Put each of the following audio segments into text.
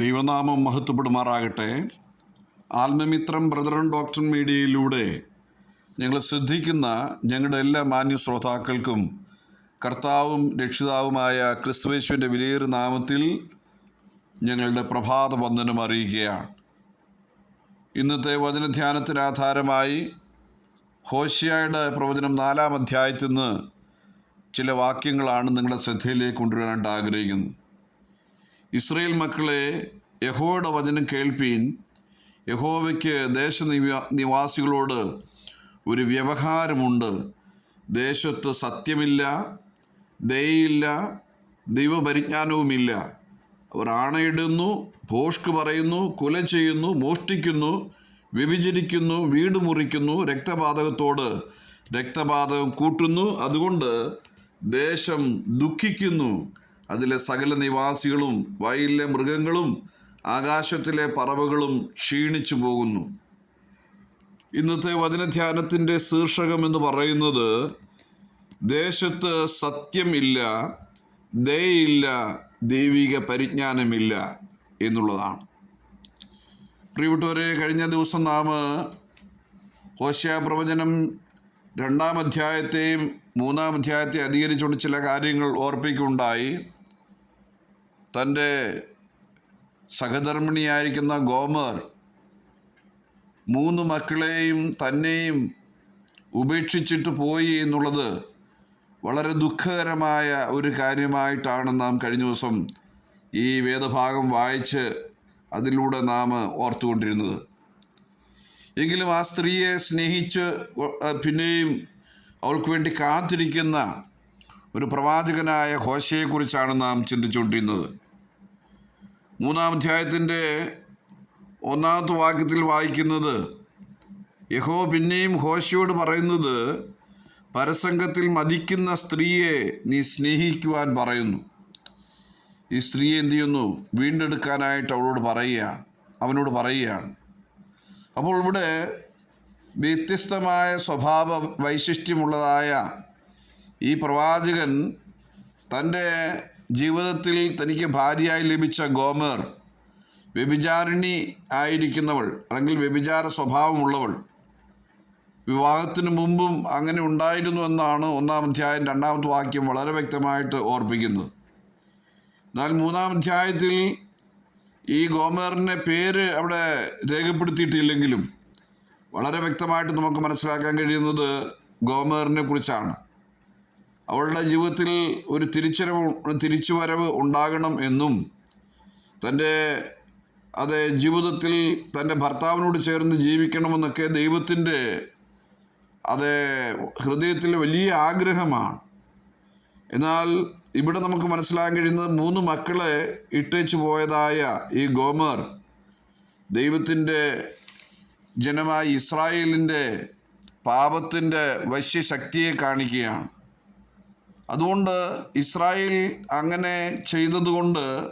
ദൈവനാമം മഹത്വപ്പെടുമാറാകട്ടെ. ആത്മമിത്രം brethren doctor മീഡിയയിലൂടെ ഞങ്ങൾ ശ്രദ്ധിക്കുന്ന ഞങ്ങളുടെ എല്ലാ മാന്യ ശ്രോതാക്കൾക്കും കർത്താവും രക്ഷിതാവുമായ ക്രിസ്തുവേശുവിന്റെ വിലയേറു നാമത്തിൽ ഞങ്ങളുടെ പ്രഭാത വന്ദനം അറിയിക്കുകയാണ്. ഇന്നത്തെ വചനധ്യാനത്തിന് ആധാരമായി ഹോഷിയായുടെ പ്രവചനം നാലാം അധ്യായത്തിൽ നിന്ന് ചില വാക്യങ്ങളാണ് നിങ്ങളുടെ ശ്രദ്ധയിലേക്ക് കൊണ്ടുവരാനായിട്ട് ആഗ്രഹിക്കുന്നത്. ഇസ്രയേൽ മക്കളെ യഹോയുടെ വചനം കേൾപ്പീൻ. യഹോവയ്ക്ക് ദേശനിവാ നിവാസികളോട് ഒരു വ്യവഹാരമുണ്ട്. ദേശത്ത് സത്യമില്ല ദയയില്ല ദൈവപരിജ്ഞാനവുമില്ല. അവർ ആണയിടുന്നു ഭോഷ്ക് പറയുന്നു കുല ചെയ്യുന്നു മോഷ്ടിക്കുന്നു വ്യഭിചരിക്കുന്നു വീട് മുറിക്കുന്നു രക്തപാതകത്തോട് രക്തപാതകം കൂട്ടുന്നു. അതുകൊണ്ട് ദേശം ദുഃഖിക്കുന്നു. അതിലെ സകല നിവാസികളും വയലിലെ മൃഗങ്ങളും ആകാശത്തിലെ പറവകളും ക്ഷീണിച്ചു പോകുന്നു. ഇന്നത്തെ വചനധ്യാനത്തിന്റെ ശീർഷകം എന്ന് പറയുന്നത് ദേശത്ത് സത്യമില്ല ദയയില്ല ദൈവിക പരിജ്ഞാനമില്ല എന്നുള്ളതാണ്. പ്രിയപ്പെട്ടവരെ കഴിഞ്ഞ ദിവസം നാം ഹോഷ്യ പ്രവചനം രണ്ടാം അധ്യായത്തെയും മൂന്നാം അധ്യായത്തെ അധികരിച്ചുകൊണ്ട് ചില കാര്യങ്ങൾ ഓർപ്പിക്കുകയുണ്ടായി. തന്റെ സഹധർമ്മിണിയായിരിക്കുന്ന ഗോമർ മൂന്ന് മക്കളെയും തന്നെയും ഉപേക്ഷിച്ചിട്ട് പോയി എന്നുള്ളത് വളരെ ദുഃഖകരമായ ഒരു കാര്യമായിട്ടാണ് നാം കഴിഞ്ഞ ദിവസം ഈ വേദഭാഗം വായിച്ച് അതിലൂടെ നാം ഓർത്തുകൊണ്ടിരുന്നത്. എങ്കിലും ആ സ്ത്രീയെ സ്നേഹിച്ച് പിന്നെയും അവൾക്ക് വേണ്ടി കാത്തിരിക്കുന്ന ഒരു പ്രവാചകനായ ഹോശയെക്കുറിച്ചാണ് നാം ചിന്തിച്ചുകൊണ്ടിരുന്നത്. മൂന്നാം അധ്യായത്തിന്റെ ഒന്നാമത്തെ വാക്യത്തിൽ വായിക്കുന്നത് യഹോ പിന്നെയും ഹോശയോട് പറയുന്നത് പരസംഗത്തിൽ മതിക്കുന്ന സ്ത്രീയെ നീ സ്നേഹിക്കുവാൻ പറയുന്നു. ഈ സ്ത്രീയെ എന്തു ചെയ്യുന്നു? വീണ്ടെടുക്കാനായിട്ട് അവളോട് പറയുക അവനോട് പറയുകയാണ്. അപ്പോൾ ഇവിടെ വ്യത്യസ്തമായ സ്വഭാവ വൈശിഷ്ട്യമുള്ളതായ ഈ പ്രവാചകൻ തന്റെ ജീവിതത്തിൽ തനിക്ക് ഭാര്യയായി ലഭിച്ച ഗോമർ വ്യഭിചാരിണി ആയിരിക്കുന്നവൾ അല്ലെങ്കിൽ വ്യഭിചാര സ്വഭാവമുള്ളവൾ വിവാഹത്തിന് മുമ്പും അങ്ങനെ ഉണ്ടായിരുന്നു എന്നാണ് ഒന്നാം അധ്യായം രണ്ടാമത്തെ വാക്യം വളരെ വ്യക്തമായിട്ട് ഓർപ്പിക്കുന്നത്. എന്നാൽ മൂന്നാം അധ്യായത്തിൽ ഈ ഗോമേറിന്റെ പേര് അവിടെ രേഖപ്പെടുത്തിയിട്ടില്ലെങ്കിലും വളരെ വ്യക്തമായിട്ട് നമുക്ക് മനസ്സിലാക്കാൻ കഴിയുന്നത് ഗോമേറിനെ കുറിച്ചാണ്. അവളുടെ ജീവിതത്തിൽ ഒരു തിരിച്ചരവ് തിരിച്ചുവരവ് ഉണ്ടാകണം എന്നും തന്റെ അത് ജീവിതത്തിൽ തന്റെ ഭർത്താവിനോട് ചേർന്ന് ജീവിക്കണമെന്നൊക്കെ ദൈവത്തിന്റെ അത് ഹൃദയത്തിൽ വലിയ ആഗ്രഹമാണ്. എന്നാൽ ഇവിടെ നമുക്ക് മനസ്സിലാക്കാൻ കഴിയുന്നത് മൂന്ന് മക്കളെ ഇട്ടേച്ചു പോയതായ ഈ ഗോമർ ദൈവത്തിന്റെ ജനമായ ഇസ്രായേലിന്റെ പാപത്തിന്റെ വശ്യശക്തിയെ കാണിക്കുകയാണ്. അതുകൊണ്ട് ഇസ്രായേൽ അങ്ങനെ ചെയ്തതുകൊണ്ട്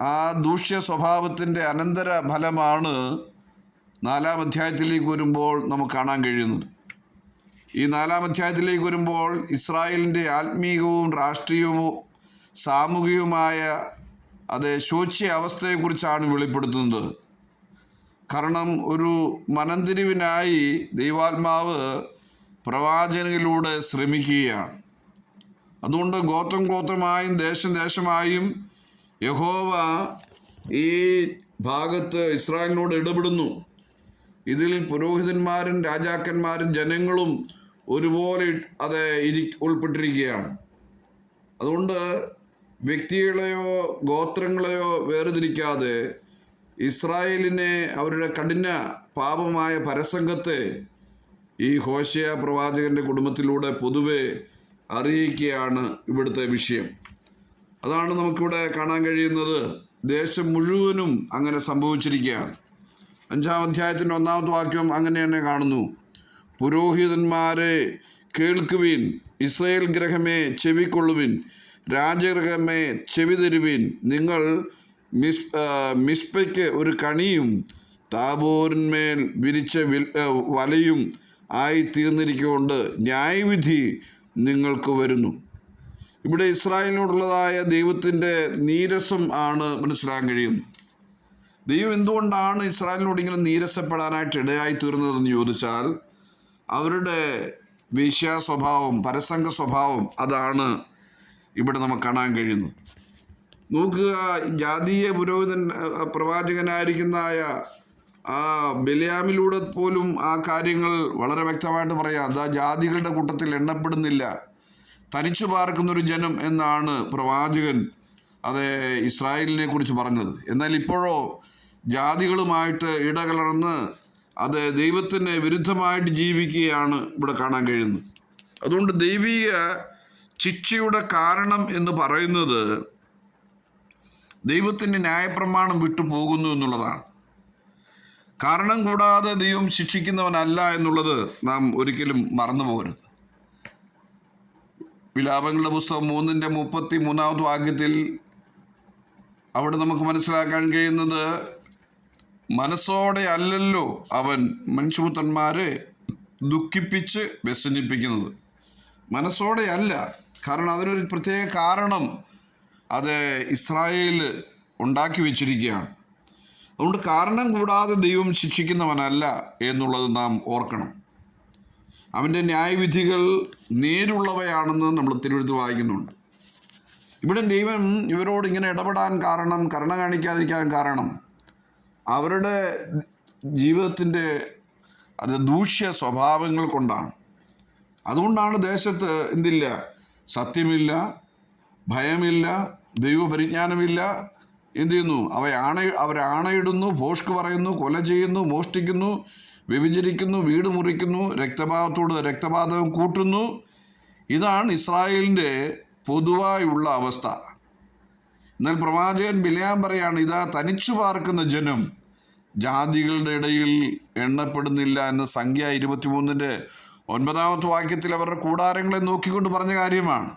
ആ ദൂഷ്യ സ്വഭാവത്തിന്റെ അനന്തര ഫലമാണ് നാലാം അധ്യായത്തിലേക്ക് വരുമ്പോൾ നമുക്ക് കാണാൻ കഴിയുന്നത്. ഈ നാലാം അധ്യായത്തിലേക്ക് വരുമ്പോൾ ഇസ്രായേലിന്റെ ആത്മീയവും രാഷ്ട്രീയവും സാമൂഹികവുമായ അത് ശോച്യ അവസ്ഥയെക്കുറിച്ചാണ് വെളിപ്പെടുത്തുന്നത്. കാരണം ഒരു മനന്തിരിവിനായി ദൈവാത്മാവ് പ്രവാചനയിലൂടെ ശ്രമിക്കുകയാണ്. അതുകൊണ്ട് ഗോത്രം ഗോത്രമായും ദേശം ദേശമായും യഹോവ ഈ ഭാഗത്ത് ഇസ്രായേലിനോട് ഇടപെടുന്നു. ഇതിൽ പുരോഹിതന്മാരും രാജാക്കന്മാരും ജനങ്ങളും ഒരുപോലെ അത് ഇരി ഉൾപ്പെട്ടിരിക്കുകയാണ്. അതുകൊണ്ട് വ്യക്തികളെയോ ഗോത്രങ്ങളെയോ വേർതിരിക്കാതെ ഇസ്രായേലിനെ അവരുടെ കഠിന പാപമായ പരസംഗത്തെ ഈ ഹോഷയ പ്രവാചകന്റെ കുടുംബത്തിലൂടെ പൊതുവെ അറിയിക്കുകയാണ് ഇവിടുത്തെ വിഷയം. അതാണ് നമുക്കിവിടെ കാണാൻ കഴിയുന്നത്. ദേശം മുഴുവനും അങ്ങനെ സംഭവിച്ചിരിക്കുകയാണ്. അഞ്ചാം അധ്യായത്തിന്റെ ഒന്നാമത്തെ വാക്യം അങ്ങനെ തന്നെ കാണുന്നു. പുരോഹിതന്മാരെ കേൾക്കുവിൻ ഇസ്രയേൽ ഗ്രഹമേ ചെവിക്കൊള്ളുവിൻ രാജഗ്രഹമേ ചെവി തരുവിൻ. നിങ്ങൾ മിസ് മിസ്പയ്ക്ക് ഒരു കണിയും താബോറിന്മേൽ വിരിച്ച വലയും ആയി തീർന്നിരിക്കുകൊണ്ട് ന്യായവിധി നിങ്ങൾക്ക് വരുന്നു. ഇവിടെ ഇസ്രായേലിനോടുള്ളതായ ദൈവത്തിന്റെ നീരസം ആണ് മനസ്സിലാക്കാൻ കഴിയുന്നത്. ദൈവം എന്തുകൊണ്ടാണ് ഇസ്രായേലിനോട് ഇങ്ങനെ നീരസപ്പെടാനായിട്ട് ഇടയായി തീർന്നതെന്ന് ചോദിച്ചാൽ അവരുടെ വേശ്യാ സ്വഭാവം പരസംഗ സ്വഭാവം അതാണ് ഇവിടെ നമുക്ക് കാണാൻ കഴിയുന്നത്. നോക്കുക ജാതീയ പുരോഹിതൻ പ്രവാചകനായിരിക്കുന്നതായ ആ ബലിയാമിലൂടെ പോലും ആ കാര്യങ്ങൾ വളരെ വ്യക്തമായിട്ട് പറയാം. അതാ ജാതികളുടെ കൂട്ടത്തിൽ എണ്ണപ്പെടുന്നില്ല. തനിച്ചു പാർക്കുന്നൊരു ജനം എന്നാണ് പ്രവാചകൻ അത് ഇസ്രായേലിനെ കുറിച്ച് പറഞ്ഞത്. എന്നാൽ ഇപ്പോഴോ ജാതികളുമായിട്ട് ഇടകലർന്ന് അത് ദൈവത്തിന് വിരുദ്ധമായിട്ട് ജീവിക്കുകയാണ് ഇവിടെ കാണാൻ കഴിയുന്നത്. അതുകൊണ്ട് ദൈവീക ശിക്ഷയുടെ കാരണം എന്ന് പറയുന്നത് ദൈവത്തിന്റെ ന്യായപ്രമാണം വിട്ടു പോകുന്നു എന്നുള്ളതാണ്. കാരണം കൂടാതെ ദൈവം ശിക്ഷിക്കുന്നവനല്ല എന്നുള്ളത് നാം ഒരിക്കലും മറന്നു പോകരുത്. വിലാപങ്ങളുടെ പുസ്തകം മൂന്നിന്റെ മുപ്പത്തി മൂന്നാമത്തെ വാക്യത്തിൽ അവിടെ നമുക്ക് മനസ്സിലാക്കാൻ കഴിയുന്നത് മനസ്സോടെ അല്ലല്ലോ അവൻ മനുഷ്യപുത്രന്മാരെ ദുഃഖിപ്പിച്ച് വ്യസനിപ്പിക്കുന്നത്. മനസ്സോടെ അല്ല കാരണം അതിനൊരു പ്രത്യേക കാരണം അത് ഇസ്രായേൽ ഉണ്ടാക്കി വെച്ചിരിക്കുകയാണ്. അതുകൊണ്ട് കാരണം കൂടാതെ ദൈവം ശിക്ഷിക്കുന്നവനല്ല എന്നുള്ളത് നാം ഓർക്കണം. അവന്റെ ന്യായവിധികൾ നേരുള്ളവയാണെന്ന് നമ്മൾ തിരുവഴുത്ത് വായിക്കുന്നുണ്ട്. ഇവിടെ ദൈവം ഇവരോട് ഇങ്ങനെ ഇടപെടാൻ കാരണം കരുണ കാണിക്കാതിരിക്കാൻ കാരണം അവരുടെ ജീവിതത്തിന്റെ അത് ദൂഷ്യ സ്വഭാവങ്ങൾ കൊണ്ടാണ്. അതുകൊണ്ടാണ് ദേശത്ത് എന്തില്ല? സത്യമില്ല ഭയമില്ല ദൈവപരിജ്ഞാനമില്ല എന്ത് ചെയ്യുന്നു? അവ ആണ അവർ ആണയിടുന്നു ഭോഷ്ക്ക് പറയുന്നു കൊല ചെയ്യുന്നു മോഷ്ടിക്കുന്നു വ്യഭിചരിക്കുന്നു വീട് മുറിക്കുന്നു രക്തപാതത്തോട് രക്തപാതകം കൂട്ടുന്നു. ഇതാണ് ഇസ്രായേലിന്റെ പൊതുവായുള്ള അവസ്ഥ. എന്നാൽ പ്രവാചകൻ ബിലയാൻ പറയാണ് ഇതാ തനിച്ചു പാർക്കുന്ന ജനം ജാതികളുടെ ഇടയിൽ എണ്ണപ്പെടുന്നില്ല എന്ന സംഖ്യ ഇരുപത്തിമൂന്നിന്റെ ഒൻപതാമത്തെ വാക്യത്തിൽ അവരുടെ കൂടാരങ്ങളെ നോക്കിക്കൊണ്ട് പറഞ്ഞ കാര്യമാണ്.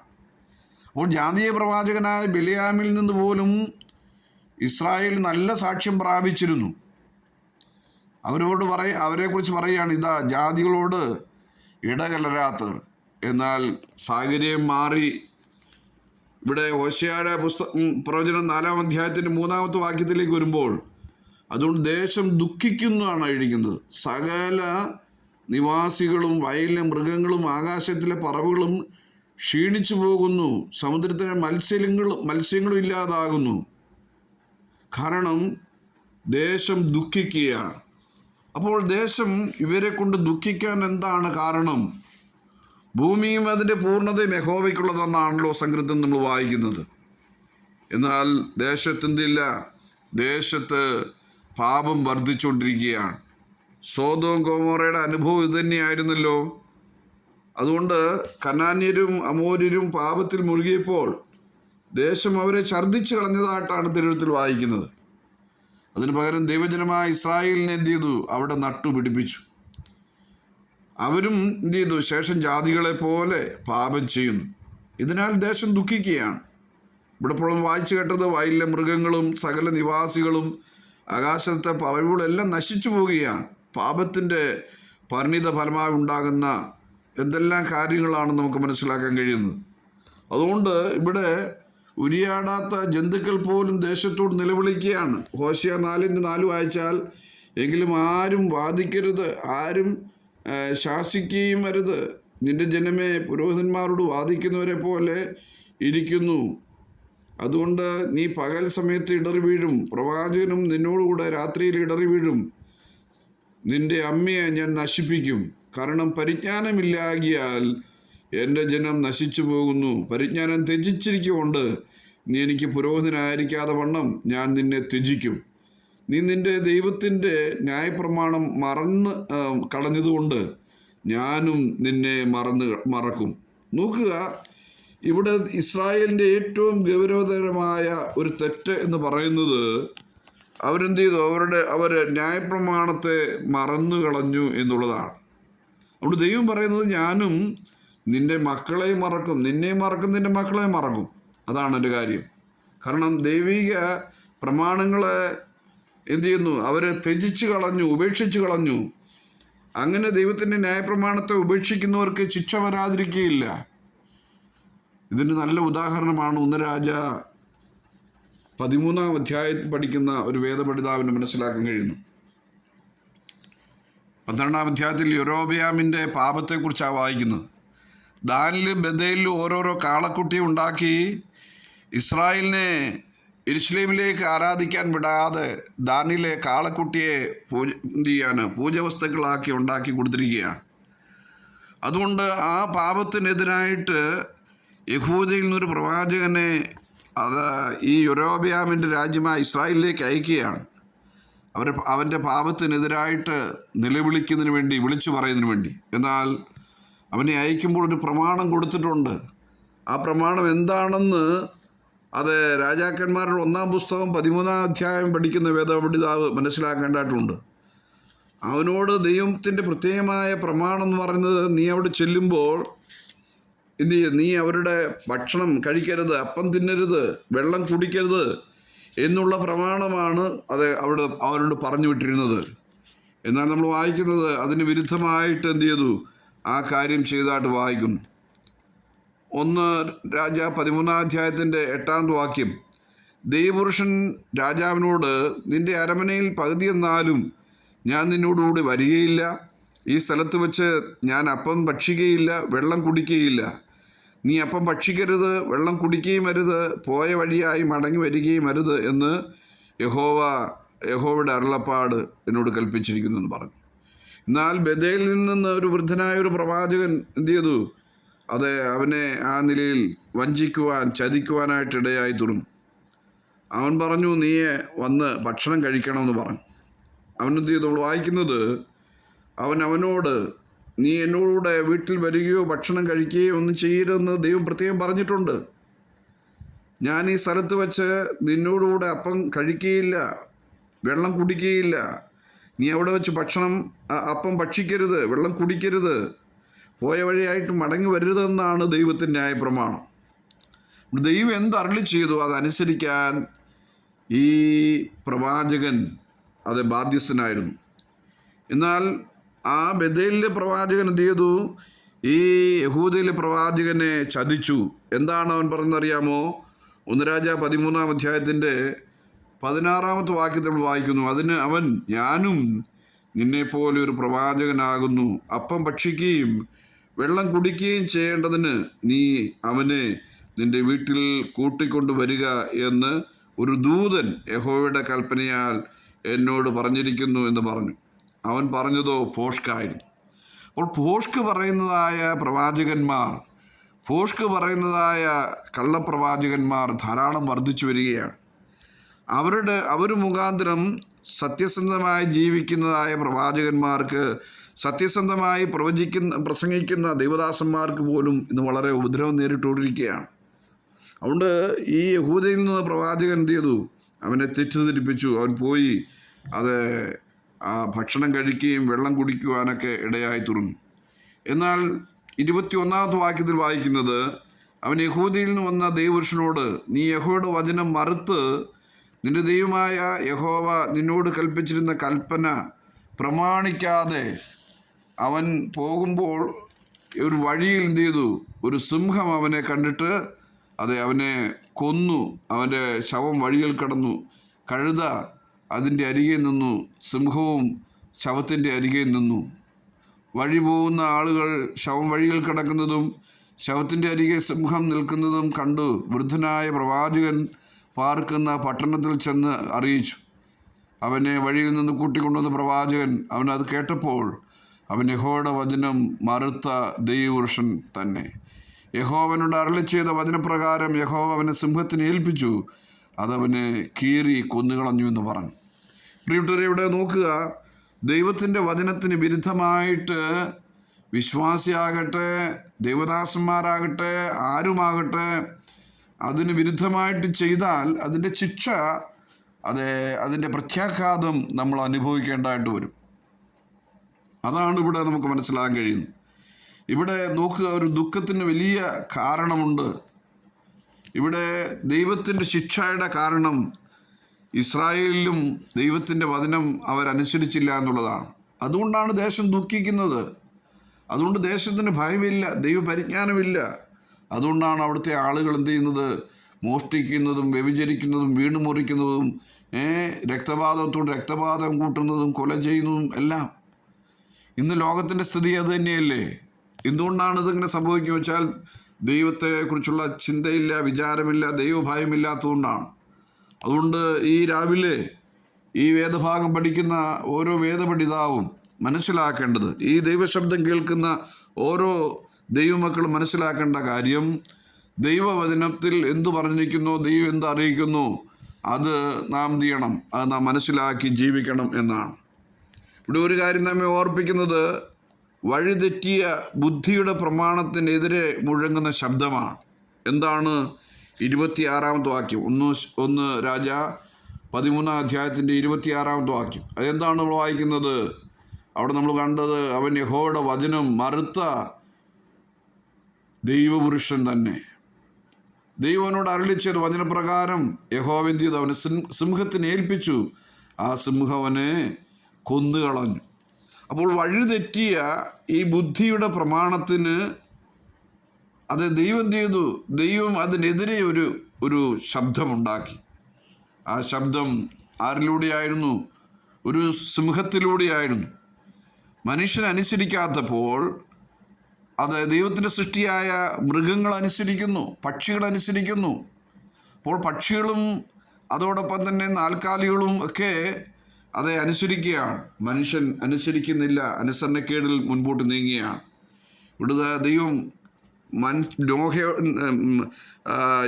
അപ്പോൾ ജാതീയ പ്രവാചകനായ ബിലയാമിൽ നിന്ന് പോലും ഇസ്രായേൽ നല്ല സാക്ഷ്യം പ്രാപിച്ചിരുന്നു. അവരോട് പറയ അവരെക്കുറിച്ച് പറയുകയാണ് ഇതാ ജാതികളോട് ഇടകലരാത്തവർ എന്നാൽ സാഹചര്യം മാറി. ഇവിടെ ഓശയുടെ പുസ്തകം പ്രവചനം നാലാം അധ്യായത്തിന്റെ മൂന്നാമത്തെ വാക്യത്തിലേക്ക് വരുമ്പോൾ അതുകൊണ്ട് ദേശം ദുഃഖിക്കുന്നതാണ് എഴുതിക്കുന്നത് സകല നിവാസികളും വയലിലെ മൃഗങ്ങളും ആകാശത്തിലെ പറവുകളും ക്ഷീണിച്ചു പോകുന്നു. സമുദ്രത്തിലെ മത്സ്യങ്ങളും മത്സ്യങ്ങളും ഇല്ലാതാകുന്നു. കാരണം ദേശം ദുഃഖിക്കുകയാണ്. അപ്പോൾ ദേശം ഇവരെ കൊണ്ട് ദുഃഖിക്കാൻ എന്താണ് കാരണം? ഭൂമിയും അതിന്റെ പൂർണതയും യഹോവയ്ക്കുള്ളതെന്നാണല്ലോ സംഗ്രഹത്തിൽ നമ്മൾ വായിക്കുന്നത്. എന്നാൽ ദേശത്തിന്റെയില്ല ദേശത്ത് പാപം വർദ്ധിച്ചുകൊണ്ടിരിക്കുകയാണ്. സോതവും ഗോമോറയുടെ അനുഭവം ഇത് തന്നെയായിരുന്നല്ലോ. അതുകൊണ്ട് കനാന്യരും അമോര്യരും പാപത്തിൽ മുഴുകിയപ്പോൾ ദേശം അവരെ ഛർദ്ദിച്ചു കളഞ്ഞതായിട്ടാണ് തിരുവഴുത്തിൽ വായിക്കുന്നത്. അതിന് പകരം ദൈവജനമായ ഇസ്രായേലിനെ എന്ത് ചെയ്തു? അവിടെ നട്ടുപിടിപ്പിച്ചു. അവരും എന്ത് ചെയ്തു? ശേഷം ജാതികളെ പോലെ പാപം ചെയ്യുന്നു. ഇതിനാൽ ദേശം ദുഃഖിക്കുകയാണ്. ഇവിടെ ഇപ്പോൾ വായിച്ചു കേട്ടത് വയലിലെ മൃഗങ്ങളും സകല നിവാസികളും ആകാശത്തെ പറവുകളെല്ലാം നശിച്ചു പോവുകയാണ്. പാപത്തിന്റെ പരിണിത ഫലമായി ഉണ്ടാകുന്ന എന്തെല്ലാം കാര്യങ്ങളാണ് നമുക്ക് മനസ്സിലാക്കാൻ കഴിയുന്നത്? അതുകൊണ്ട് ഇവിടെ ഉരിയാടാത്ത ജന്തുക്കൾ പോലും ദേശത്തോട് നിലവിളിക്കുകയാണ്. ഹോശിയ നാലിന്റെ നാല് വായിച്ചാൽ എങ്കിലും ആരും വാദിക്കരുത് ആരും ശാസിക്കുകയും വരുത് നിന്റെ ജനമേ പുരോഹിതന്മാരോട് വാദിക്കുന്നവരെ പോലെ ഇരിക്കുന്നു. അതുകൊണ്ട് നീ പകൽ സമയത്ത് ഇടറി വീഴും. പ്രവാചകനും നിന്നോടുകൂടെ രാത്രിയിൽ ഇടറി വീഴും. നിന്റെ അമ്മയെ ഞാൻ നശിപ്പിക്കും. കാരണം പരിജ്ഞാനമില്ലാകിയാൽ എന്റെ ജനം നശിച്ചു പോകുന്നു. പരിജ്ഞാനം ത്യജിച്ചിരിക്കുകൊണ്ട് നീ എനിക്ക് പുരോഹിതനായിരിക്കാതെ വണ്ണം ഞാൻ നിന്നെ ത്യജിക്കും. നീ നിന്റെ ദൈവത്തിന്റെ ന്യായപ്രമാണം മറന്ന് കളഞ്ഞതുകൊണ്ട് ഞാനും നിന്നെ മറന്ന് മറക്കും. നോക്കുക ഇവിടെ ഇസ്രായേലിന്റെ ഏറ്റവും ഗൗരവതരമായ ഒരു തെറ്റ് എന്ന് പറയുന്നത് അവരെന്ത് ചെയ്തു? അവരുടെ അവർ ന്യായപ്രമാണത്തെ മറന്നു കളഞ്ഞു എന്നുള്ളതാണ്. അതുകൊണ്ട് ദൈവം പറയുന്നത് ഞാനും നിന്റെ മക്കളെയും മറക്കും. നിന്നെയും മറക്കും നിന്റെ മക്കളെയും മറക്കും. അതാണ് എന്റെ കാര്യം. കാരണം ദൈവിക പ്രമാണങ്ങളെ എന്തു ചെയ്യുന്നു? അവരെ ത്യജിച്ച് കളഞ്ഞു ഉപേക്ഷിച്ച് കളഞ്ഞു. അങ്ങനെ ദൈവത്തിന്റെ ന്യായപ്രമാണത്തെ ഉപേക്ഷിക്കുന്നവർക്ക് ശിക്ഷ വരാതിരിക്കുകയില്ല. ഇതിന് നല്ല ഉദാഹരണമാണ് ഒന്ന് രാജ പതിമൂന്നാം അധ്യായത്തിൽ പഠിക്കുന്ന ഒരു വേദപഠിതാവിന് മനസ്സിലാക്കാൻ കഴിയുന്നു. പന്ത്രണ്ടാം അധ്യായത്തിൽ യൂറോബിയാമിന്റെ പാപത്തെക്കുറിച്ചാണ് വായിക്കുന്നത്. ദാനിലും ബദയിലും ഓരോരോ കാളക്കുട്ടി ഉണ്ടാക്കി ഇസ്രായേലിനെ ഇസ്ലേമിലേക്ക് ആരാധിക്കാൻ വിടാതെ ദാനിലെ കാളക്കുട്ടിയെ പൂജ എന്ത് ചെയ്യാണ് പൂജവസ്തുക്കളാക്കി ഉണ്ടാക്കി കൊടുത്തിരിക്കുകയാണ്. അതുകൊണ്ട് ആ പാപത്തിനെതിരായിട്ട് യഹൂദയിൽ നിന്നൊരു പ്രവാചകനെ അത് ഈ യൊരോബിയാമിന്റെ രാജ്യമായ ഇസ്രായേലിലേക്ക് അയക്കുകയാണ്. അവർ അവന്റെ പാപത്തിനെതിരായിട്ട് നിലവിളിക്കുന്നതിന് വേണ്ടി വിളിച്ചു പറയുന്നതിന് വേണ്ടി. എന്നാൽ അവനെ അയക്കുമ്പോൾ ഒരു പ്രമാണം കൊടുത്തിട്ടുണ്ട്. ആ പ്രമാണം എന്താണെന്ന് അത് രാജാക്കന്മാരുടെ ഒന്നാം പുസ്തകം പതിമൂന്നാം അധ്യായം പഠിക്കുന്ന വേദപണ്ഡിതാവ് മനസ്സിലാക്കേണ്ടതായിട്ടുണ്ട്. അവനോട് ദൈവത്തിന്റെ പ്രത്യേകമായ പ്രമാണം എന്ന് പറയുന്നത് നീ അവിടെ ചെല്ലുമ്പോൾ എന്ത് ചെയ്യും? നീ അവരുടെ ഭക്ഷണം കഴിക്കരുത് അപ്പം തിന്നരുത് വെള്ളം കുടിക്കരുത് എന്നുള്ള പ്രമാണമാണ് അത് അവിടെ അവരോട് പറഞ്ഞു വിട്ടിരുന്നത്. എന്നാൽ നമ്മൾ വായിക്കുന്നത് അതിന് വിരുദ്ധമായിട്ട് എന്ത് ചെയ്തു? ആ കാര്യം ചെയ്തതായിട്ട് വായിക്കുന്നു. ഒന്ന് രാജ പതിമൂന്നാം അധ്യായത്തിന്റെ എട്ടാമത് വാക്യം. ദൈവപുരുഷൻ രാജാവിനോട് നിന്റെ അരമനയിൽ പകുതി എന്നാലും ഞാൻ നിന്നോടുകൂടി വരികയില്ല. ഈ സ്ഥലത്ത് വെച്ച് ഞാൻ അപ്പം ഭക്ഷിക്കുകയില്ല വെള്ളം കുടിക്കുകയില്ല നീ അപ്പം ഭക്ഷിക്കരുത് വെള്ളം കുടിക്കുകയും അരുത് പോയ വഴിയായി മടങ്ങി വരികയും അരുത് എന്ന് യഹോവ യഹോവയുടെ അരുളപ്പാട് എന്നോട് കൽപ്പിച്ചിരിക്കുന്നു എന്ന് പറഞ്ഞു. എന്നാൽ ബദയിൽ നിന്ന് ഒരു വൃദ്ധനായ ഒരു പ്രവാചകൻ എന്ത് ചെയ്തു? അത് അവനെ ആ നിലയിൽ വഞ്ചിക്കുവാൻ ചതിക്കുവാനായിട്ട് ഇടയായി തീർന്നു അവൻ പറഞ്ഞു നീയെ വന്ന് ഭക്ഷണം കഴിക്കണമെന്ന് പറഞ്ഞു. അവൻ എന്ത് ചെയ്തു? വായിക്കുന്നത് അവൻ അവനോട് നീ എന്നോടുകൂടെ വീട്ടിൽ വരികയോ ഭക്ഷണം കഴിക്കുകയോ ഒന്നും ചെയ്യരുതെന്ന് ദൈവം പ്രത്യേകം പറഞ്ഞിട്ടുണ്ട്. ഞാൻ ഈ സ്ഥലത്ത് വച്ച് നിന്നോടുകൂടെ അപ്പം കഴിക്കുകയില്ല വെള്ളം കുടിക്കുകയില്ല നീ അവിടെ വെച്ച് ഭക്ഷണം അപ്പം ഭക്ഷിക്കരുത് വെള്ളം കുടിക്കരുത്. പോയ വഴിയായിട്ട് മടങ്ങി വരരുതെന്നാണ് ദൈവത്തിന്റെ ന്യായ പ്രമാണം ദൈവം എന്ത് അരളി ചെയ്തു? അതനുസരിക്കാൻ ഈ പ്രവാചകൻ അത് ബാധ്യസ്ഥനായിരുന്നു. എന്നാൽ ആ ബദേലിലെ പ്രവാചകൻ എന്ത് ചെയ്തു? ഈ യഹൂദയിലെ പ്രവാചകനെ ചതിച്ചു. എന്താണ് അവൻ പറഞ്ഞതറിയാമോ ഒന്ന് രാജ പതിമൂന്നാം അധ്യായത്തിന്റെ പതിനാറാമത്തെ വാക്യത്തിൽ നമ്മൾ വായിക്കുന്നു അതിന് അവൻ ഞാനും നിന്നെപ്പോലെ ഒരു പ്രവാചകനാകുന്നു. അപ്പം ഭക്ഷിക്കുകയും വെള്ളം കുടിക്കുകയും ചെയ്യേണ്ടതിന് നീ അവനെ നിന്റെ വീട്ടിൽ കൂട്ടിക്കൊണ്ടു വരിക എന്ന് ഒരു ദൂതൻ യഹോയുടെ കൽപ്പനയാൽ എന്നോട് പറഞ്ഞിരിക്കുന്നു എന്ന് പറഞ്ഞു. അവൻ പറഞ്ഞതോ ഫോഷ്കായിരുന്നു അപ്പോൾ ഫോഷ്ക്ക് പറയുന്നതായ പ്രവാചകന്മാർ ഫോഷ്ക്ക് പറയുന്നതായ കള്ളപ്രവാചകന്മാർ ധാരാളം വർദ്ധിച്ചു വരികയാണ്. അവരുടെ അവർ മുഖാന്തരം സത്യസന്ധമായി ജീവിക്കുന്നതായ പ്രവാചകന്മാർക്ക് സത്യസന്ധമായി പ്രവചിക്കുന്ന പ്രസംഗിക്കുന്ന ദൈവദാസന്മാർക്ക് പോലും ഇന്ന് വളരെ ഉപദ്രവം നേരിട്ടുകൊണ്ടിരിക്കുകയാണ്. അതുകൊണ്ട് ഈ യഹൂദയിൽ നിന്ന് പ്രവാചകൻ എന്ത് ചെയ്തു? അവനെ തെറ്റിദ്ധരിപ്പിച്ചു. അവൻ പോയി അത് ഭക്ഷണം കഴിക്കുകയും വെള്ളം കുടിക്കുവാനൊക്കെ ഇടയായി തുറന്നു എന്നാൽ ഇരുപത്തി ഒന്നാമത്തെ വാക്യത്തിൽ വായിക്കുന്നത് അവൻ യഹൂദിയിൽ നിന്ന് വന്ന ദൈവപുരുഷനോട് നീ യഹോയുടെ വചനം മറുത്ത് നിന്റെ ദൈവമായ യഹോവ നിന്നോട് കൽപ്പിച്ചിരുന്ന കൽപ്പന പ്രമാണിക്കാതെ അവൻ പോകുമ്പോൾ ഒരു വഴിയിൽ എന്ത് ചെയ്തു? ഒരു സിംഹം അവനെ കണ്ടിട്ട് അതെ അവനെ കൊന്നു. അവന്റെ ശവം വഴിയിൽ കടന്നു. കഴുത അതിന്റെ അരികെ നിന്നു. സിംഹവും ശവത്തിന്റെ അരികെ നിന്നു. വഴി പോകുന്ന ആളുകൾ ശവം വഴിയിൽ കിടക്കുന്നതും ശവത്തിന്റെ അരികെ സിംഹം നിൽക്കുന്നതും കണ്ടു. വൃദ്ധനായ പ്രവാചകൻ പാർക്കുന്ന പട്ടണത്തിൽ ചെന്ന് അറിയിച്ചു. അവനെ വഴിയിൽ നിന്ന് കൂട്ടിക്കൊണ്ടുവന്ന പ്രവാചകൻ അവൻ അത് കേട്ടപ്പോൾ അവൻ യഹോയുടെ വചനം മറുത്ത ദൈവപുരുഷൻ തന്നെ. യഹോവനോട് അരളി ചെയ്ത വചനപ്രകാരം യഹോവ അവനെ സിംഹത്തിന് ഏൽപ്പിച്ചു. അതവനെ കീറി കൊന്നുകളഞ്ഞു എന്ന് പറഞ്ഞു. പ്രിയപ്പെട്ടവരെ ഇവിടെ നോക്കുക. ദൈവത്തിന്റെ വചനത്തിന് വിരുദ്ധമായിട്ട് വിശ്വാസിയാകട്ടെ ദൈവദാസന്മാരാകട്ടെ ആരുമാകട്ടെ അതിന് വിരുദ്ധമായിട്ട് ചെയ്താൽ അതിന്റെ ശിക്ഷ അത് അതിന്റെ പ്രത്യാഘാതം നമ്മൾ അനുഭവിക്കേണ്ടതായിട്ട് വരും. അതാണ് ഇവിടെ നമുക്ക് മനസ്സിലാക്കാൻ കഴിയുന്നത്. ഇവിടെ നോക്കുക ഒരു ദുഃഖത്തിന് വലിയ കാരണമുണ്ട്. ഇവിടെ ദൈവത്തിന്റെ ശിക്ഷയുടെ കാരണം ഇസ്രായേലിലും ദൈവത്തിന്റെ വചനം അവരനുസരിച്ചില്ല എന്നുള്ളതാണ്. അതുകൊണ്ടാണ് ദേശം ദുഃഖിക്കുന്നത്. അതുകൊണ്ട് ദേശത്തിന് ഭയമില്ല ദൈവപരിജ്ഞാനമില്ല. അതുകൊണ്ടാണ് അവിടുത്തെ ആളുകൾ എന്ത് ചെയ്യുന്നത്? മോഷ്ടിക്കുന്നതും വ്യഭിചരിക്കുന്നതും വീട് മുറിക്കുന്നതും രക്തപാതത്തോട് രക്തപാതം കൂട്ടുന്നതും കൊല ചെയ്യുന്നതും എല്ലാം. ഇന്ന് ലോകത്തിന്റെ സ്ഥിതി അത് തന്നെയല്ലേ? എന്തുകൊണ്ടാണ് ഇതിങ്ങനെ സംഭവിക്കുക വെച്ചാൽ ദൈവത്തെക്കുറിച്ചുള്ള ചിന്തയില്ല വിചാരമില്ല ദൈവഭയമില്ലാത്തതുകൊണ്ടാണ്. അതുകൊണ്ട് ഈ രാവിലെ ഈ വേദഭാഗം പഠിക്കുന്ന ഓരോ വേദപഠിതാവും മനസ്സിലാക്കേണ്ടത് ഈ ദൈവശബ്ദം കേൾക്കുന്ന ഓരോ ദൈവമക്കളും മനസ്സിലാക്കേണ്ട കാര്യം ദൈവവചനത്തിൽ എന്തു പറഞ്ഞിരിക്കുന്നു ദൈവം എന്ത് അറിയിക്കുന്നു അത് നാം ചെയ്യണം അത് നാം മനസ്സിലാക്കി ജീവിക്കണം എന്നാണ്. ഇവിടെ ഒരു കാര്യം നമ്മെ ഓർപ്പിക്കുന്നത് വഴിതെറ്റിയ ബുദ്ധിയുടെ പ്രമാണത്തിനെതിരെ മുഴങ്ങുന്ന ശബ്ദമാണ്. എന്താണ്? ഇരുപത്തിയാറാമത്തെ വാക്യം. ഒന്ന് ഒന്ന് രാജ പതിമൂന്നാം അധ്യായത്തിന്റെ ഇരുപത്തിയാറാമത്തെ വാക്യം. അതെന്താണ് നമ്മൾ വായിക്കുന്നത്? അവിടെ നമ്മൾ കണ്ടത് അവൻ യഹോയുടെ വചനം മറുത്ത ദൈവപുരുഷൻ തന്നെ. ദൈവനോട് അരളിച്ചത് വചനപ്രകാരം യഹോവൻ ചെയ്ത് അവനെ സിംഹത്തിന് ഏൽപ്പിച്ചു. ആ സിംഹവനെ കൊന്നുകളഞ്ഞു. അപ്പോൾ വഴിതെറ്റിയ ഈ ബുദ്ധിയുടെ പ്രമാണത്തിന് അത് ദൈവം ചെയ്തു. ദൈവം അതിനെതിരെ ഒരു ഒരു ശബ്ദമുണ്ടാക്കി. ആ ശബ്ദം ആരിലൂടെയായിരുന്നു? ഒരു സിംഹത്തിലൂടെയായിരുന്നു. മനുഷ്യൻ അനുസരിക്കാത്തപ്പോൾ അത് ദൈവത്തിന്റെ സൃഷ്ടിയായ മൃഗങ്ങൾ അനുസരിക്കുന്നു പക്ഷികൾ അനുസരിക്കുന്നു. അപ്പോൾ പക്ഷികളും അതോടൊപ്പം തന്നെ നാൽക്കാലികളും ഒക്കെ അതെ അനുസരിക്കുകയാണ്. മനുഷ്യൻ അനുസരിക്കുന്നില്ല അനുസരണക്കേടിൽ മുൻപോട്ട് നീങ്ങുകയാണ്. ഇവിടുത്തെ ദൈവം മൻ നോഹ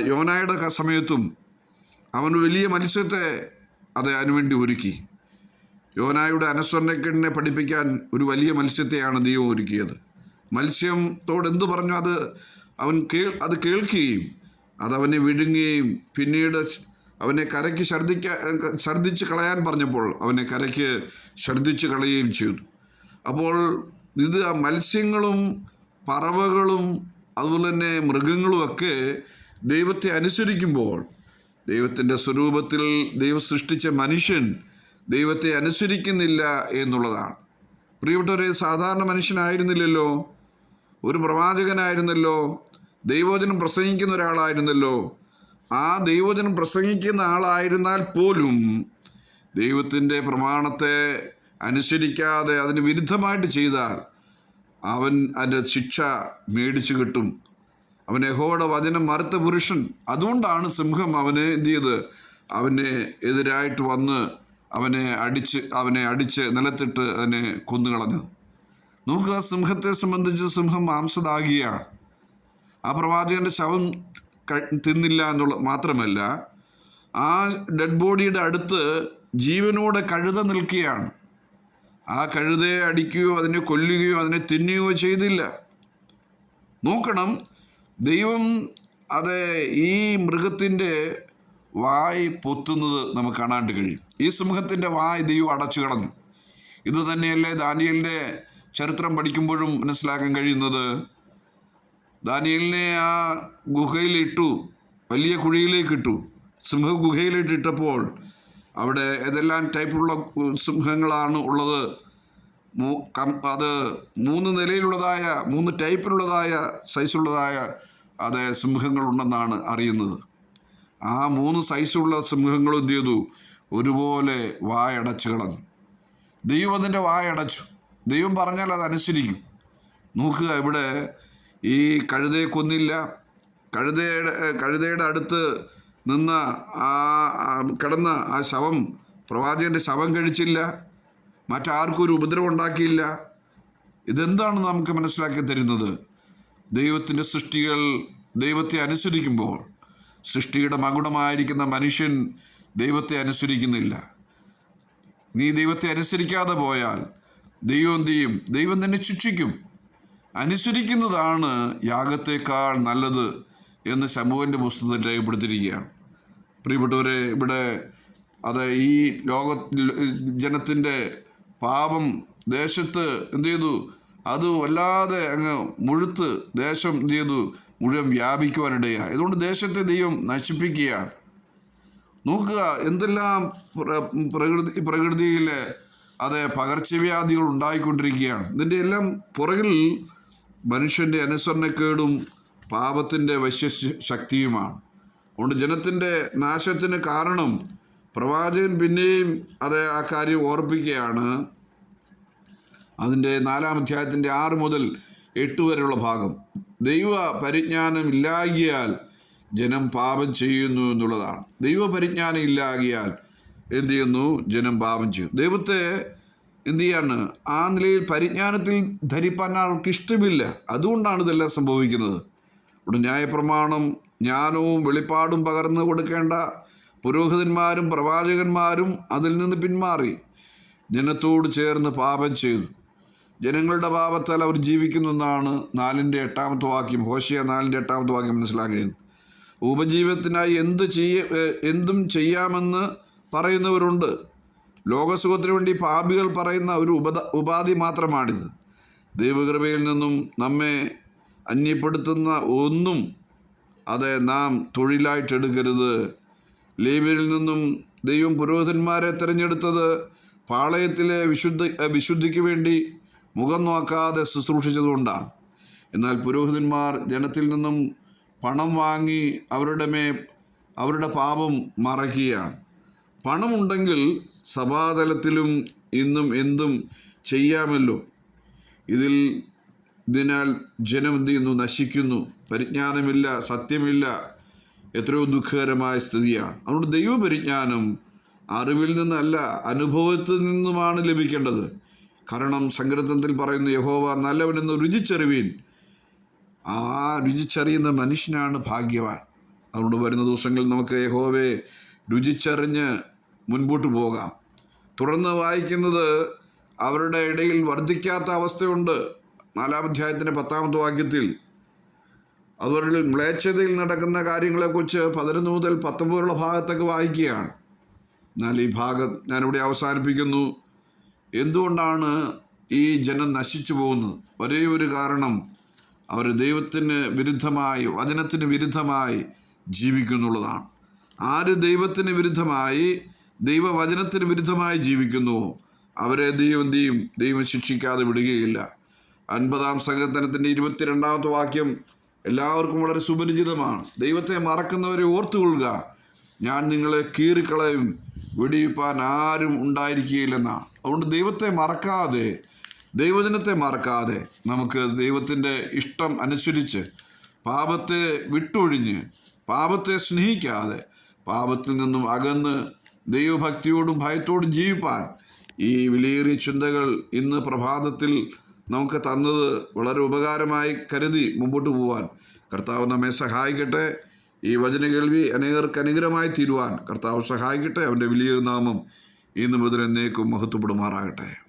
യോനായുടെ സമയത്തും അവൻ വലിയ മത്സ്യത്തെ അത് അതിനുവേണ്ടി ഒരുക്കി. യോനായുടെ അനുസ്വരണക്കേടിനെ പഠിപ്പിക്കാൻ ഒരു വലിയ മത്സ്യത്തെയാണ് ദൈവം ഒരുക്കിയത്. മത്സ്യത്തോട് എന്തു പറഞ്ഞു അത് അവൻ കേൾ അത് കേൾക്കുകയും അതവനെ വിഴുങ്ങുകയും പിന്നീട് അവനെ കരയ്ക്ക് ഛർദിക്കാൻ ഛർദിച്ച് കളയാൻ പറഞ്ഞപ്പോൾ അവനെ കരയ്ക്ക് ഛർദിച്ച് കളയുകയും ചെയ്തു. അപ്പോൾ ഇത് ആ മത്സ്യങ്ങളും പറവകളും അതുപോലെ തന്നെ മൃഗങ്ങളുമൊക്കെ ദൈവത്തെ അനുസരിക്കുമ്പോൾ ദൈവത്തിന്റെ സ്വരൂപത്തിൽ ദൈവം സൃഷ്ടിച്ച മനുഷ്യൻ ദൈവത്തെ അനുസരിക്കുന്നില്ല എന്നുള്ളതാണ്. പ്രിയപ്പെട്ടവരെ സാധാരണ മനുഷ്യനായിരുന്നില്ലല്ലോ. ഒരു പ്രവാചകനായിരുന്നല്ലോ ദൈവവചനം പ്രസംഗിക്കുന്ന ഒരാളായിരുന്നല്ലോ. ആ ദൈവവചനം പ്രസംഗിക്കുന്ന ആളായിരുന്നാൽ പോലും ദൈവത്തിന്റെ പ്രമാണത്തെ അനുസരിക്കാതെ അതിന് വിരുദ്ധമായിട്ട് ചെയ്താൽ അവൻ അതിന്റെ ശിക്ഷ മേടിച്ചു കിട്ടും. അവൻ യഹോയുടെ വചനം മറുത്ത പുരുഷൻ. അതുകൊണ്ടാണ് സിംഹം അവനെ എന്തു ചെയ്ത്? അവനെ എതിരായിട്ട് വന്ന് അവനെ അടിച്ച് അവനെ അടിച്ച് നിലത്തിട്ട് അതിനെ കൊന്നുകളഞ്ഞത്. നോക്കുക സിംഹത്തെ സംബന്ധിച്ച് സിംഹം മാംസദാഹിയാണ് ആ പ്രവാചകന്റെ ശവം തിന്നില്ല എന്നുള്ള മാത്രമല്ല ആ ഡെഡ് ബോഡിയുടെ അടുത്ത് ജീവനോടെ കഴുത നിൽക്കുകയാണ്. ആ കഴുതയെ അടിക്കുകയോ അതിനെ കൊല്ലുകയോ അതിനെ തിന്നുകയോ ചെയ്തില്ല. നോക്കണം ദൈവം അത് ഈ മൃഗത്തിന്റെ വായ് പൊത്തുന്നത് നമുക്ക് കാണാണ്ട് കഴിയും. ഈ സിംഹത്തിന്റെ വായ് ദൈവം അടച്ചു കളഞ്ഞു ഇത് തന്നെയല്ലേ ദാനിയലിന്റെ ചരിത്രം പഠിക്കുമ്പോഴും മനസ്സിലാക്കാൻ കഴിയുന്നത് ദാനിയലിനെ ആ ഗുഹയിലിട്ടു വലിയ കുഴിയിലേക്ക് ഇട്ടു സിംഹ ഗുഹയിലിട്ട് ഇട്ടപ്പോൾ അവിടെ ഏതെല്ലാം ടൈപ്പുള്ള സിംഹങ്ങളാണ് ഉള്ളത്? അത് മൂന്ന് നിലയിലുള്ളതായ മൂന്ന് ടൈപ്പിലുള്ളതായ സൈസുള്ളതായ അത് സിംഹങ്ങളുണ്ടെന്നാണ് അറിയുന്നത്. ആ മൂന്ന് സൈസുള്ള സിംഹങ്ങളും എന്ത് ചെയ്തു? ഒരുപോലെ വായടച്ചു കളഞ്ഞു. ദൈവം അതിന്റെ വായടച്ചു. ദൈവം പറഞ്ഞാൽ അത് അനുസരിക്കും. നോക്കുക ഇവിടെ ഈ കഴുതയെ കൊന്നില്ല. കഴുതയുടെ കഴുതയുടെ അടുത്ത് നിന്ന ആ കിടന്ന ആ ശവം പ്രവാചകന്റെ ശവം കഴിച്ചില്ല. മറ്റാർക്കും ഒരു ഉപദ്രവം ഉണ്ടാക്കിയില്ല. ഇതെന്താണ് നമുക്ക് മനസ്സിലാക്കി തരുന്നത്? ദൈവത്തിന്റെ സൃഷ്ടികൾ ദൈവത്തെ അനുസരിക്കുമ്പോൾ സൃഷ്ടിയുടെ മകുടമായിരിക്കുന്ന മനുഷ്യൻ ദൈവത്തെ അനുസരിക്കുന്നില്ല. നീ ദൈവത്തെ അനുസരിക്കാതെ പോയാൽ ദൈവം ചെയ്യും? ദൈവം തന്നെ ശിക്ഷിക്കും. അനുസരിക്കുന്നതാണ് യാഗത്തേക്കാൾ നല്ലത് എന്ന് ശമുവിന്റെ പുസ്തകത്തിൽ രേഖപ്പെടുത്തിയിരിക്കുകയാണ്. പ്രിയപ്പെട്ടവരെ ഇവിടെ അത് ഈ ലോക ജനത്തിന്റെ പാപം ദേശത്ത് എന്ത് ചെയ്തു? അത് വല്ലാതെ അങ്ങ് മുഴുത്ത് ദേശം എന്ത് ചെയ്തു? മുഴുവൻ വ്യാപിക്കുവാനിടയാണ് അതുകൊണ്ട് ദേശത്തെ ദൈവം നശിപ്പിക്കുകയാണ്. നോക്കുക എന്തെല്ലാം പ്രകൃതി പ്രകൃതിയിലെ അതെ പകർച്ചവ്യാധികൾ ഉണ്ടായിക്കൊണ്ടിരിക്കുകയാണ്. ഇതിന്റെ എല്ലാം പുറകിൽ മനുഷ്യന്റെ അനുസരണക്കേടും പാപത്തിന്റെ വശ്യ ശക്തിയുമാണ്. അതുകൊണ്ട് ജനത്തിന്റെ നാശത്തിന് കാരണം പ്രവാചകൻ പിന്നെയും അത് ആ കാര്യം ഓർപ്പിക്കുകയാണ്. അതിന്റെ നാലാം അധ്യായത്തിന്റെ ആറ് മുതൽ എട്ട് വരെയുള്ള ഭാഗം. ദൈവ പരിജ്ഞാനം ഇല്ലാകിയാൽ ജനം പാപം ചെയ്യുന്നു എന്നുള്ളതാണ്. ദൈവ പരിജ്ഞാനം ഇല്ലാകിയാൽ എന്ത് ചെയ്യുന്നു? ജനം പാപം ചെയ്യും. ദൈവത്തെ എന്ത് ചെയ്യാണ്? ആ നിലയിൽ പരിജ്ഞാനത്തിൽ ധരിപ്പാൻ അവർക്ക് ഇഷ്ടമില്ല. അതുകൊണ്ടാണ് ഇതെല്ലാം സംഭവിക്കുന്നത്. ഇവിടെ ന്യായപ്രമാണം ജ്ഞാനവും വെളിപ്പാടും പകർന്നു കൊടുക്കേണ്ട പുരോഹിതന്മാരും പ്രവാചകന്മാരും അതിൽ നിന്ന് പിന്മാറി. ജനത്തോട് ചേർന്ന് പാപം ചെയ്തു. ജനങ്ങളുടെ പാപത്താൽ അവർ ജീവിക്കുന്നു എന്നാണ് നാലിന്റെ എട്ടാമത്തെ വാക്യം. ഹോഷിയ നാലിന്റെ എട്ടാമത്തെ വാക്യം മനസ്സിലാക്കുന്നത് ഉപജീവനത്തിനായി എന്ത് ചെയ്യ എന്തും ചെയ്യാമെന്ന് പറയുന്നവരുണ്ട്. ലോകസുഖത്തിന് വേണ്ടി പാപികൾ പറയുന്ന ഒരു ഉപത ഉപാധി മാത്രമാണിത്. ദൈവകൃപയിൽ നിന്നും നമ്മെ അന്യപ്പെടുത്തുന്ന ഒന്നും അത് നാം തൊഴിലായിട്ടെടുക്കരുത്. ലേബിയരിൽ നിന്നും ദൈവം പുരോഹിതന്മാരെ തിരഞ്ഞെടുത്തത് പാളയത്തിലെ വിശുദ്ധ വിശുദ്ധിക്ക് വേണ്ടി മുഖം നോക്കാതെ ശുശ്രൂഷിച്ചതുകൊണ്ടാണ് എന്നാൽ പുരോഹിതന്മാർ ജനത്തിൽ നിന്നും പണം വാങ്ങി അവരുടെ മേ അവരുടെ പാപം മറയ്ക്കുകയാണ്. പണമുണ്ടെങ്കിൽ സഭാതലത്തിലും ഇന്നും എന്തും ചെയ്യാമല്ലോ. ഇതിൽ ഇതിനാൽ ജനം എന്ത് ചെയ്യുന്നു? നശിക്കുന്നു. പരിജ്ഞാനമില്ല സത്യമില്ല. എത്രയോ ദുഃഖകരമായ സ്ഥിതിയാണ്. അതുകൊണ്ട് ദൈവപരിജ്ഞാനം അറിവിൽ നിന്നല്ല അനുഭവത്തിൽ നിന്നുമാണ് ലഭിക്കേണ്ടത്. കാരണം സങ്കീർത്തനത്തിൽ പറയുന്ന യഹോവ നല്ലവനെന്ന് രുചിച്ചറിവീൻ. ആ രുചിച്ചറിയുന്ന മനുഷ്യനാണ് ഭാഗ്യവാൻ. അതുകൊണ്ട് വരുന്ന ദിവസങ്ങളിൽ നമുക്ക് യഹോവയെ രുചിച്ചറിഞ്ഞ് മുൻപോട്ട് പോകാം. തുടർന്ന് വായിക്കുന്നത് അവരുടെ ഇടയിൽ വർദ്ധിക്കാത്ത അവസ്ഥയുണ്ട്. നാലാം അധ്യായത്തിന്റെ പത്താമത്തെ വാക്യത്തിൽ. അവരിൽ മ്ലേച്ഛതയിൽ നടക്കുന്ന കാര്യങ്ങളെക്കുറിച്ച് പതിനൊന്ന് മുതൽ പത്തൊമ്പതുള്ള ഭാഗത്തൊക്കെ വായിക്കുകയാണ്. എന്നാൽ ഈ ഭാഗം ഞാനിവിടെ അവസാനിപ്പിക്കുന്നു. എന്തുകൊണ്ടാണ് ഈ ജനം നശിച്ചു പോകുന്നത്? ഒരേ ഒരു കാരണം അവർ ദൈവത്തിന് വിരുദ്ധമായി വചനത്തിന് വിരുദ്ധമായി ജീവിക്കുന്നുള്ളതാണ്. ആര് ദൈവത്തിന് വിരുദ്ധമായി ദൈവവചനത്തിന് വിരുദ്ധമായി ജീവിക്കുന്നു. അവരെ ദൈവം ചെയ്യും ദൈവം ശിക്ഷിക്കാതെ വിടുകയില്ല. അൻപതാം സങ്കീർത്തനത്തിന്റെ ഇരുപത്തിരണ്ടാമത്തെ വാക്യം എല്ലാവർക്കും വളരെ സുപരിചിതമാണ്. ദൈവത്തെ മറക്കുന്നവരെ ഓർത്തുകൊള്ളുക. ഞാൻ നിങ്ങളെ കീറിക്കളയും. വെടിയിപ്പാൻ ആരും ഉണ്ടായിരിക്കുകയില്ലെന്നാണ്. അതുകൊണ്ട് ദൈവത്തെ മറക്കാതെ ദൈവജനത്തെ മറക്കാതെ നമുക്ക് ദൈവത്തിന്റെ ഇഷ്ടം അനുസരിച്ച് പാപത്തെ വിട്ടൊഴിഞ്ഞ് പാപത്തെ സ്നേഹിക്കാതെ പാപത്തിൽ നിന്നും അകന്ന് ദൈവഭക്തിയോടും ഭയത്തോടും ജീവിപ്പാൻ ഈ വിലയേറിയ ചിന്തകൾ ഇന്ന് പ്രഭാതത്തിൽ നമുക്ക് തന്നത് വളരെ ഉപകാരമായി കരുതി മുമ്പോട്ട് പോവാൻ. കർത്താവ് നമ്മെ സഹായിക്കട്ടെ. ഈ വചന കേൾവി അനേകർക്ക് അനുഗ്രഹമായി തീരുവാൻ കർത്താവ് സഹായിക്കട്ടെ. അവന്റെ വിലയേറിയ നാമം ഇന്ന് മുതൽ എന്നേക്കും മഹത്വപ്പെടുമാറാകട്ടെ.